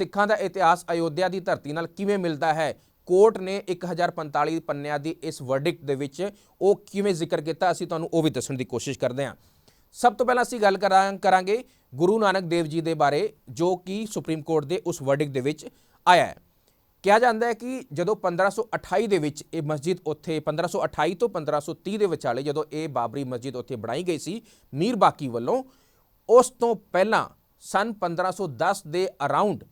ਸਿੱਖਾਂ ਦਾ ਇਤਿਹਾਸ ਅਯੋਧਿਆ ਦੀ ਧਰਤੀ ਨਾਲ ਕਿਵੇਂ ਮਿਲਦਾ ਹੈ? ਕੋਰਟ ਨੇ 1045 ਪੰਨਿਆਂ ਦੀ ਇਸ ਵਰਡਿਕਟ ਦੇ ਵਿੱਚ ਉਹ ਕਿਵੇਂ ਜ਼ਿਕਰ ਕੀਤਾ? ਅਸੀਂ ਤੁਹਾਨੂੰ ਉਹ ਵੀ ਦੱਸਣ ਦੀ ਕੋਸ਼ਿਸ਼ ਕਰਦੇ ਹਾਂ। ਸਭ ਤੋਂ ਪਹਿਲਾਂ ਅਸੀਂ ਗੱਲ ਕਰਾਂ, ਕਰਾਂਗੇ ਗੁਰੂ ਨਾਨਕ ਦੇਵ ਜੀ ਦੇ ਬਾਰੇ, ਜੋ ਕਿ ਸੁਪਰੀਮ ਕੋਰਟ ਦੇ ਉਸ ਵਰਡਿਕਟ ਦੇ ਵਿੱਚ ਆਇਆ ਹੈ। ਕਿਹਾ ਜਾਂਦਾ ਹੈ ਕਿ ਜਦੋਂ 1528 ਦੇ ਵਿੱਚ ਇਹ ਮਸਜਿਦ ਉੱਥੇ 1528 ਤੋਂ 1530 ਦੇ ਵਿਚਾਲੇ ਜਦੋਂ ਇਹ ਬਾਬਰੀ ਮਸਜਿਦ ਉੱਥੇ ਬਣਾਈ ਗਈ ਸੀ, ਮੀਰ ਬਾਕੀ ਵੱਲੋਂ, ਉਸ ਤੋਂ ਪਹਿਲਾਂ ਸਨ 1510 ਦੇ ਅਰਾਊਂਡ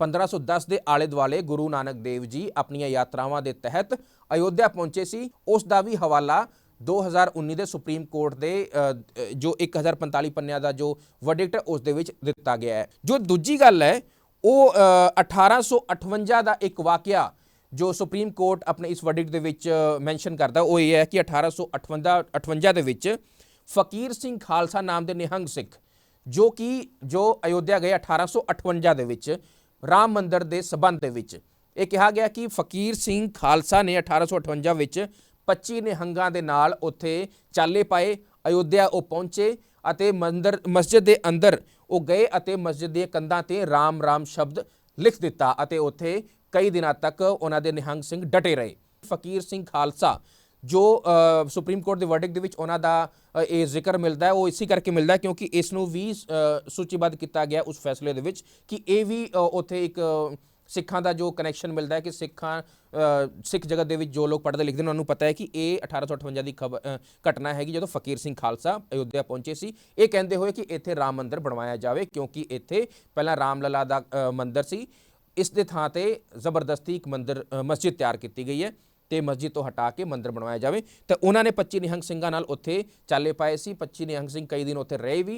1510 ਦੇ ਆਲੇ ਦੁਆਲੇ ਗੁਰੂ ਨਾਨਕ ਦੇਵ ਜੀ ਆਪਣੀਆਂ ਯਾਤਰਾਵਾਂ ਦੇ ਤਹਿਤ ਅਯੋਧਿਆ ਪਹੁੰਚੇ ਸੀ। ਉਸ ਦਾ ਵੀ ਹਵਾਲਾ 2019 ਦੇ ਸੁਪਰੀਮ ਕੋਰਟ ਦੇ ਅ, ਅ, ਜੋ 1045 ਪੰਨਿਆਂ ਦਾ ਜੋ ਵਰਡਿਕਟ ਹੈ ਉਸ ਦੇ ਵਿੱਚ ਦਿੱਤਾ ਗਿਆ ਹੈ। ਜੋ ਦੂਜੀ ਗੱਲ ਹੈ ਉਹ ਅ, 1858 ਦਾ ਇੱਕ ਵਾਕਿਆ ਜੋ ਸੁਪਰੀਮ ਕੋਰਟ ਆਪਣੇ ਇਸ ਵਰਡਿਕਟ ਦੇ ਵਿੱਚ ਮੈਂਸ਼ਨ ਕਰਦਾ ਉਹ ਇਹ ਹੈ ਕਿ 1858 58 ਦੇ ਵਿੱਚ ਫਕੀਰ ਸਿੰਘ ਖਾਲਸਾ ਨਾਮ ਦੇ ਨਿਹੰਗ ਸਿੱਖ ਜੋ ਕਿ ਜੋ ਅਯੋਧਿਆ ਗਏ 1858 ਦੇ ਵਿੱਚ ਰਾਮ ਮੰਦਰ ਦੇ ਸਬੰਧ ਦੇ ਵਿੱਚ। ਇਹ ਕਿਹਾ ਗਿਆ ਕਿ ਫਕੀਰ ਸਿੰਘ ਖਾਲਸਾ ਨੇ 1858 ਵਿੱਚ 25 ਨਿਹੰਗਾਂ ਦੇ ਨਾਲ ਉੱਥੇ ਚਾਲੇ ਪਾਏ, ਅਯੋਧਿਆ ਉਹ ਪਹੁੰਚੇ ਅਤੇ ਮੰਦਰ, ਮਸਜਿਦ ਦੇ ਅੰਦਰ ਉਹ ਗਏ ਅਤੇ ਮਸਜਿਦ ਦੀਆਂ ਕੰਧਾਂ ਤੇ ਰਾਮ ਰਾਮ ਸ਼ਬਦ ਲਿਖ ਦਿੱਤਾ ਅਤੇ ਉੱਥੇ ਕਈ ਦਿਨਾਂ ਤੱਕ ਉਹਨਾਂ ਦੇ ਨਿਹੰਗ ਸਿੰਘ ਡਟੇ ਰਹੇ। ਫਕੀਰ ਸਿੰਘ ਖਾਲਸਾ ਜੋ ਸੁਪਰੀਮ ਕੋਰਟ ਦੇ ਵਰਡਿਕਟ ਦੇ ਵਿੱਚ ਉਹਨਾਂ ਦਾ ਇਹ ਜ਼ਿਕਰ ਮਿਲਦਾ ਹੈ ਉਹ ਇਸੇ ਕਰਕੇ ਮਿਲਦਾ ਹੈ ਕਿਉਂਕਿ ਇਸ ਨੂੰ ਵੀ ਸੂਚੀਬੱਧ ਕੀਤਾ ਗਿਆ ਉਸ ਫੈਸਲੇ ਦੇ ਵਿੱਚ ਕਿ ਇਹ ਵੀ ਉੱਥੇ ਇੱਕ ਸਿੱਖਾਂ ਦਾ ਜੋ ਕਨੈਕਸ਼ਨ ਮਿਲਦਾ ਹੈ ਕਿ ਸਿੱਖਾਂ ਸਿੱਖ ਜਗਤ ਦੇ ਵਿੱਚ ਜੋ ਲੋਕ ਪੜ੍ਹਦੇ ਲਿਖਦੇ ਨੇ ਉਹਨਾਂ ਨੂੰ ਪਤਾ ਹੈ ਕਿ ਇਹ 1858 ਦੀ ਖਬਰ ਘਟਨਾ ਹੈਗੀ ਜਦੋਂ ਫਕੀਰ ਸਿੰਘ ਖਾਲਸਾ ਅਯੋਧਿਆ ਪਹੁੰਚੇ ਸੀ। ਇਹ ਕਹਿੰਦੇ ਹੋਏ ਕਿ ਇੱਥੇ ਰਾਮ ਮੰਦਿਰ ਬਣਵਾਇਆ ਜਾਵੇ ਕਿਉਂਕਿ ਇੱਥੇ ਪਹਿਲਾਂ ਰਾਮ ਲਲਾ ਦਾ ਅ, ਮੰਦਿਰ ਸੀ। ਇਸ ਦੇ ਥਾਂ ਤੇ ਜ਼ਬਰਦਸਤੀ ਇੱਕ ਮੰਦਿਰ ਮਸਜਿਦ ਤਿਆਰ ਕੀਤੀ ਗਈ ਹੈ। ਤੇ ਮਸਜਿਦ ਤੋਂ ਹਟਾ ਕੇ ਮੰਦਿਰ ਬਣਵਾਇਆ ਜਾਵੇ। ਤੇ ਉਹਨਾਂ ਨੇ 25 ਨਿਹੰਗ ਸਿੰਘਾਂ ਨਾਲ ਉੱਥੇ ਚਾਲੇ ਪਾਏ ਸੀ। 25 ਨਿਹੰਗ ਸਿੰਘ ਕਈ ਦਿਨ ਉੱਥੇ ਰਹੇ ਵੀ।